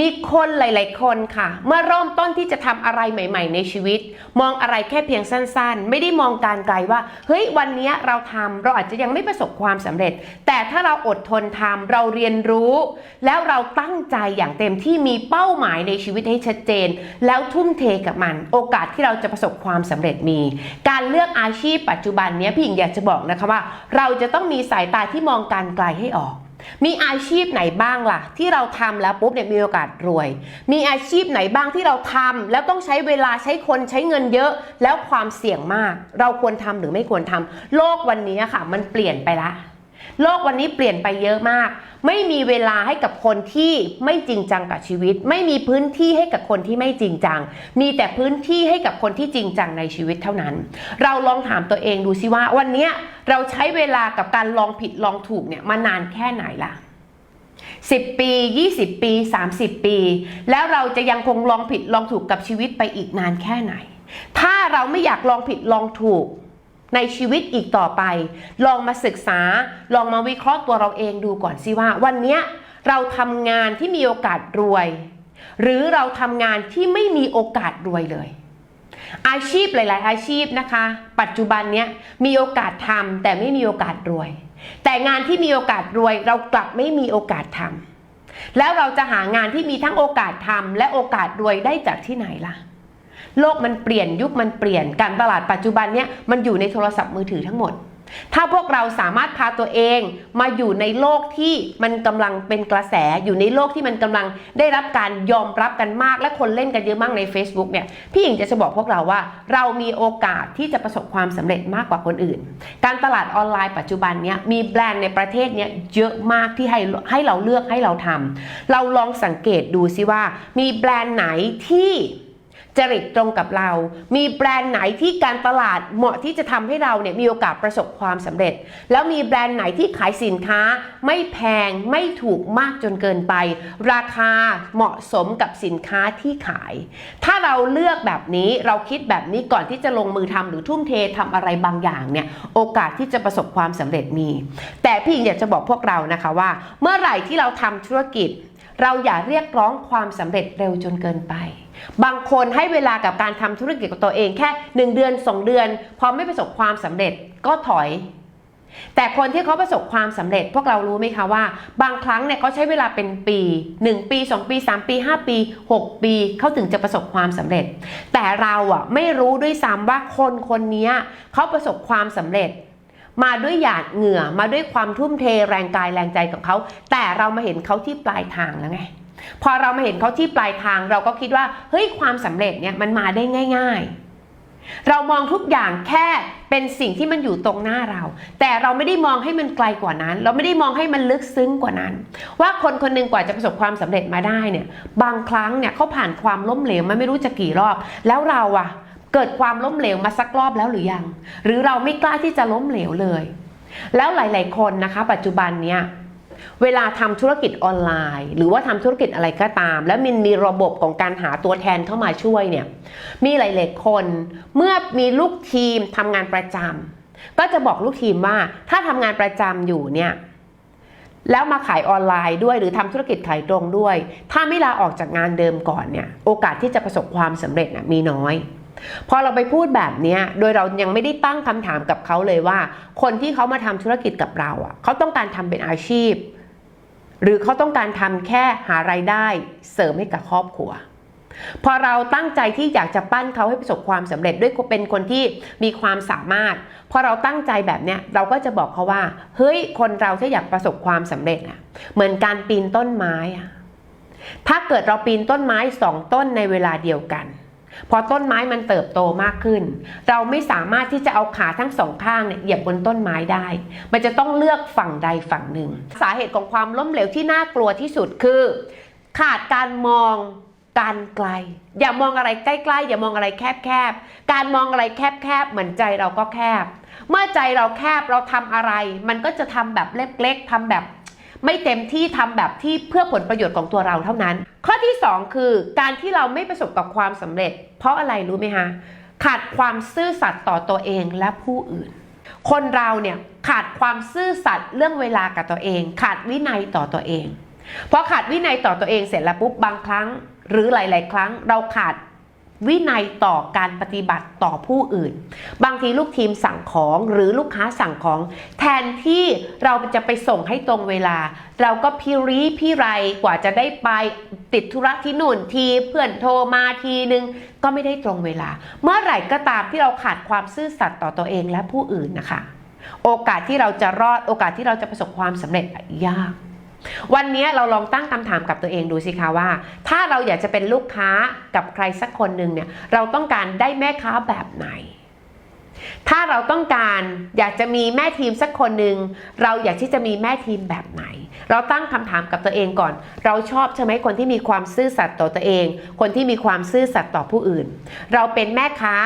มีคนหลาย ๆ คนค่ะ เมื่อเริ่มต้นที่จะทำอะไรใหม่ ๆ ในชีวิต มองอะไรแค่เพียงสั้น ๆ ไม่ได้มองการไกลว่า เฮ้ยวันนี้เราทำเราอาจจะยังไม่ประสบความสำเร็จ แต่ถ้าเราอดทนทำเราเรียนรู้ แล้วเราตั้งใจอย่างเต็มที่มีเป้าหมายในชีวิตให้ชัดเจน แล้วทุ่มเทกับมัน โอกาสที่เราจะประสบความสำเร็จมี การเลือกอาชีพปัจจุบันนี้พี่หญิงอยากจะบอกนะคะว่า เราจะต้องมีสายตาที่มองการไกลให้ออก มีอาชีพไหนบ้างล่ะ ที่เราทำแล้วปุ๊บเนี่ยมีโอกาสรวย มีอาชีพไหนบ้างที่เราทำแล้วต้องใช้เวลาใช้คนใช้เงินเยอะ แล้วความเสี่ยงมาก เราควรทำหรือไม่ควรทำโลกวันนี้ค่ะ มันเปลี่ยนไปละ โลกวันนี้เปลี่ยนไปเยอะมาก ไม่มีเวลาให้กับคนที่ไม่จริงจังกับชีวิต ไม่มีพื้นที่ให้กับคนที่ไม่จริงจัง มีแต่พื้นที่ให้กับคนที่จริงจังในชีวิตเท่านั้น เราลองถามตัวเองดูสิว่า วันนี้เราใช้เวลากับการลองผิดลองถูกเนี่ยมานานแค่ไหนล่ะ10 ปี 20 ปี 30 ปี แล้วเราจะยังคงลองผิดลองถูกกับชีวิตไปอีกนานแค่ไหน ถ้าเราไม่อยากลองผิดลองถูก ในชีวิตอีกต่อไป ลองมาศึกษา ลองมาวิเคราะห์ตัวเราเองดูก่อนสิว่า วันเนี้ยเราทำงานที่มีโอกาสรวย หรือเราทำงานที่ไม่มีโอกาสรวยเลย อาชีพหลาย ๆ อาชีพนะคะ ปัจจุบันเนี้ยมีโอกาสทำแต่ไม่มีโอกาสรวย แต่งานที่มีโอกาสรวย เรากลับไม่มีโอกาสทำแล้วเราจะหางานที่มีทั้งโอกาสทำและโอกาสรวยได้จากที่ไหนล่ะ โลกมันเปลี่ยนยุคมันเปลี่ยนการตลาดปัจจุบันเนี้ยมันอยู่ในโทรศัพท์มือถือทั้งหมด ถ้าพวกเราสามารถพาตัวเองมาอยู่ในโลกที่มันกำลังเป็นกระแสอยู่ในโลกที่มันกำลังได้รับการยอมรับกันมาก และคนเล่นกันเยอะมากใน Facebook เนี่ยพี่หญิงจะจะบอกพวกเราว่า เรามีโอกาสที่จะประสบความสำเร็จมากกว่าคนอื่น การตลาดออนไลน์ปัจจุบันเนี้ยมีแบรนด์ในประเทศเนี้ยเยอะมากที่ให้ให้เราเลือกให้เราทำเราลองสังเกตดูซิว่า มีแบรนด์ไหนที่ จริตตรงกับเรา มีแบรนด์ไหนที่การตลาดเหมาะที่จะทำให้เราเนี่ยมีโอกาสประสบความสำเร็จ แล้วมีแบรนด์ไหนที่ขายสินค้า ไม่แพงไม่ถูกมากจนเกินไป ราคาเหมาะสมกับสินค้าที่ขาย ถ้าเราเลือกแบบนี้เราคิดแบบนี้ก่อนที่จะลงมือทำหรือทุ่มเททำอะไรบางอย่างเนี่ยโอกาสที่จะประสบความสำเร็จมี แต่พี่อยากจะบอกพวกเรานะคะว่า เมื่อไหร่ที่เราทำธุรกิจ เราอย่าเรียกร้องความสำเร็จเร็วจนเกินไป บางคนให้เวลากับการทำธุรกิจกับตัวเองแค่ 1 เดือน 2 เดือน พอไม่ประสบความสำเร็จก็ถอย แต่คนที่เขาประสบความสำเร็จ พวกเรารู้ไหมคะว่า บางครั้งเนี่ยเขาใช้เวลาเป็นปี 1 ปี 2 ปี 3 ปี 5 ปี 6 ปีเขาถึงจะประสบความสำเร็จ แต่เราอะไม่รู้ด้วยซ้ำว่าคนคนนี้เขาประสบความสำเร็จมาด้วยหยาดเหงื่อมาด้วยความทุ่มเทแรงกายแรงใจของเขา แต่เรามาเห็นเขาที่ปลายทางแล้วไง พอเรามาเห็นเขาที่ปลายทาง เราก็คิดว่าเฮ้ยความสำเร็จเนี่ยมันมาได้ง่าย ๆ เรามองทุกอย่างแค่เป็นสิ่งที่มันอยู่ตรงหน้าเรา แต่เราไม่ได้มองให้มันไกลกว่านั้น เราไม่ได้มองให้มันลึกซึ้งกว่านั้น ว่าคนคนหนึ่งกว่าจะประสบความสำเร็จมาได้เนี่ยบางครั้งเนี่ยเขาผ่านความล้มเหลวมาไม่รู้จะกี่รอบ แล้วเราอะเกิดความล้มเหลวมาสักรอบแล้วหรือยัง หรือเราไม่กล้าที่จะล้มเหลวเลย แล้วหลาย ๆ คนนะคะ ปัจจุบันเนี้ย เวลาทำธุรกิจออนไลน์ หรือว่าทำธุรกิจอะไรก็ตาม แล้วมันมีระบบของการหาตัวแทนเข้ามาช่วยเนี่ยมีหลายๆคน เมื่อมีลูกทีมทำงานประจำก็จะบอกลูกทีมว่าถ้าทำงานประจำอยู่เนี่ยแล้วมาขายออนไลน์ด้วยหรือทำธุรกิจขายตรงด้วย ถ้าไม่ลาออกจากงานเดิมก่อนเนี่ยโอกาสที่จะประสบความสำเร็จนะมีน้อย พอเราไปพูดแบบนี้โดยเรายังไม่ได้ตั้งคำถามกับเขาเลยว่า คนที่เขามาทำธุรกิจกับเราอะเขาต้องการทำเป็นอาชีพ หรือเขาต้องการทำแค่หารายได้เสริมให้กับครอบครัว พอเราตั้งใจที่อยากจะปั้นเขาให้ประสบความสำเร็จด้วยเป็นคนที่มีความสามารถ พอเราตั้งใจแบบเนี้ยเราก็จะบอกเขาว่า เฮ้ยคนเราถ้าอยากประสบความสำเร็จอะเหมือนการปีนต้นไม้อะถ้าเกิดเราปีนต้นไม้สองต้นในเวลาเดียวกัน พอต้นไม้มันเติบโตมากขึ้น เราไม่สามารถที่จะเอาขาทั้งสองข้างเนี่ยเหยียบบนต้นไม้ได้ มันจะต้องเลือกฝั่งใดฝั่งหนึ่ง สาเหตุของความล้มเหลวที่น่ากลัวที่สุดคือ ขาดการมองการไกล อย่ามองอะไรใกล้ๆ อย่ามองอะไรแคบๆ การมองอะไรแคบๆ เหมือนใจเราก็แคบ เมื่อใจเราแคบเราทำอะไร มันก็จะทำแบบเล็กๆทำแบบ ไม่เต็มที่ทำแบบที่เพื่อผลประโยชน์ของตัวเราเท่านั้น ข้อที่ 2 คือ การที่เราไม่ประสบกับความสำเร็จ เพราะอะไรรู้ไหมคะขาดความซื่อสัตย์ต่อตัวเองและผู้อื่น คนเราเนี่ยขาดความซื่อสัตย์เรื่องเวลากับตัวเอง ขาดวินัยต่อตัวเองพอขาดวินัยต่อตัวเองเสร็จแล้วปุ๊บบางครั้ง หรือหลาย ๆ ครั้งเราขาด วินัยต่อการปฏิบัติต่อผู้อื่น บางทีลูกทีมสั่งของหรือลูกค้าสั่งของ แทนที่เราจะไปส่งให้ตรงเวลา เราก็พิรีพิไรกว่าจะได้ไปติดธุระที่นู่นทีเพื่อนโทรมาทีนึง ก็ไม่ได้ตรงเวลา เมื่อไหร่ก็ตามที่เราขาดความซื่อสัตย์ต่อตัวเองและผู้อื่นนะคะ โอกาสที่เราจะรอดโอกาสที่เราจะประสบความสำเร็จยาก วันนี้เราลองตั้งคำถามกับตัวเองดูสิคะว่า ถ้าเราอยากจะเป็นลูกค้ากับใครสักคนหนึ่งเนี่ยเราต้องการได้แม่ค้าแบบไหน ถ้าเราต้องการอยากจะมีแม่ทีมสักคนหนึ่งเราอยากที่จะมีแม่ทีมแบบไหน เราตั้งคำถามกับตัวเองก่อน เราชอบใช่ไหมคนที่มีความซื่อสัตย์ต่อตัวเอง คนที่มีความซื่อสัตย์ต่อผู้อื่น เราเป็นแม่ค้า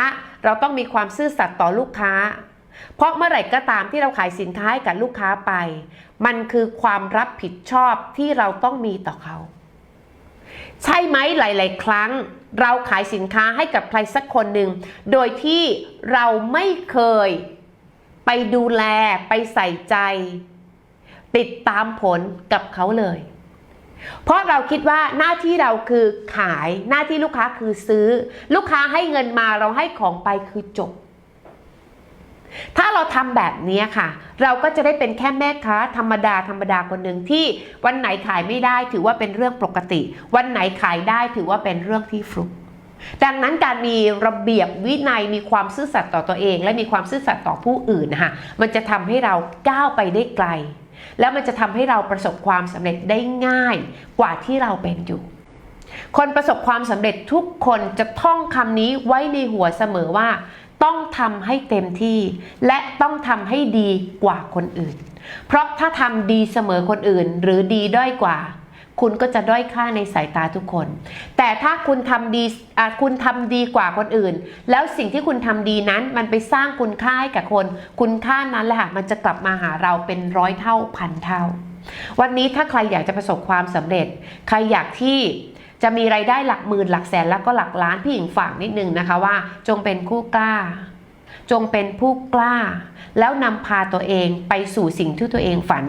เราต้องมีความซื่อสัตย์ต่อลูกค้า เพราะเมื่อไหร่ก็ตามที่เราขายสินค้าให้กับลูกค้าไป มันคือความรับผิดชอบที่เราต้องมีต่อเขา ใช่ไหมหลาย ๆ ครั้ง เราขายสินค้าให้กับใครสักคนหนึ่ง โดยที่เราไม่เคยไปดูแลไปใส่ใจ ติดตามผลกับเขาเลย เพราะเราคิดว่าหน้าที่เราคือขายหน้าที่ลูกค้าคือซื้อ ลูกค้าให้เงินมาเราให้ของไปคือจบ ถ้าเราทำแบบนี้ค่ะ เราก็จะได้เป็นแค่แม่ค้าธรรมดาธรรมดาคนหนึ่งที่วันไหนขายไม่ได้ถือว่าเป็นเรื่องปกติ วันไหนขายได้ถือว่าเป็นเรื่องที่ฟลุกดังนั้นการมีระเบียบวินัยมีความซื่อสัตย์ต่อตัวเอง และมีความซื่อสัตย์ต่อผู้อื่นนะคะมันจะทำให้เราก้าวไปได้ไกล แล้วมันจะทำให้เราประสบความสำเร็จได้ง่ายกว่าที่เราเป็นอยู่ คนประสบความสำเร็จทุกคนจะท่องคำนี้ไว้ในหัวเสมอว่า ต้องทำให้เต็มที่ และต้องทำให้ดีกว่าคนอื่น เพราะถ้าทำดีเสมอคนอื่น หรือดีด้อยกว่า คุณก็จะด้อยค่าในสายตาทุกคน แต่ถ้าคุณทำดีคุณทำดีกว่าคนอื่น แล้วสิ่งที่คุณทำดีนั้นมันไปสร้างคุณค่าให้กับคน คุณค่านั้นแหละค่ะมันจะกลับมาหาเราเป็นร้อยเท่าพันเท่า วันนี้ถ้าใครอยากจะประสบความสำเร็จ ใครอยากที่ จะมีไรายได้หลักหมื่นหลักแสนแล้วก็หลักล้านพี่หญิงฝากนิดนึงนะคะว่า จงเป็นผู้กล้า จงเป็นผู้กล้า แล้วนำพาตัวเองไปสู่สิ่งที่ตัวเองฝัน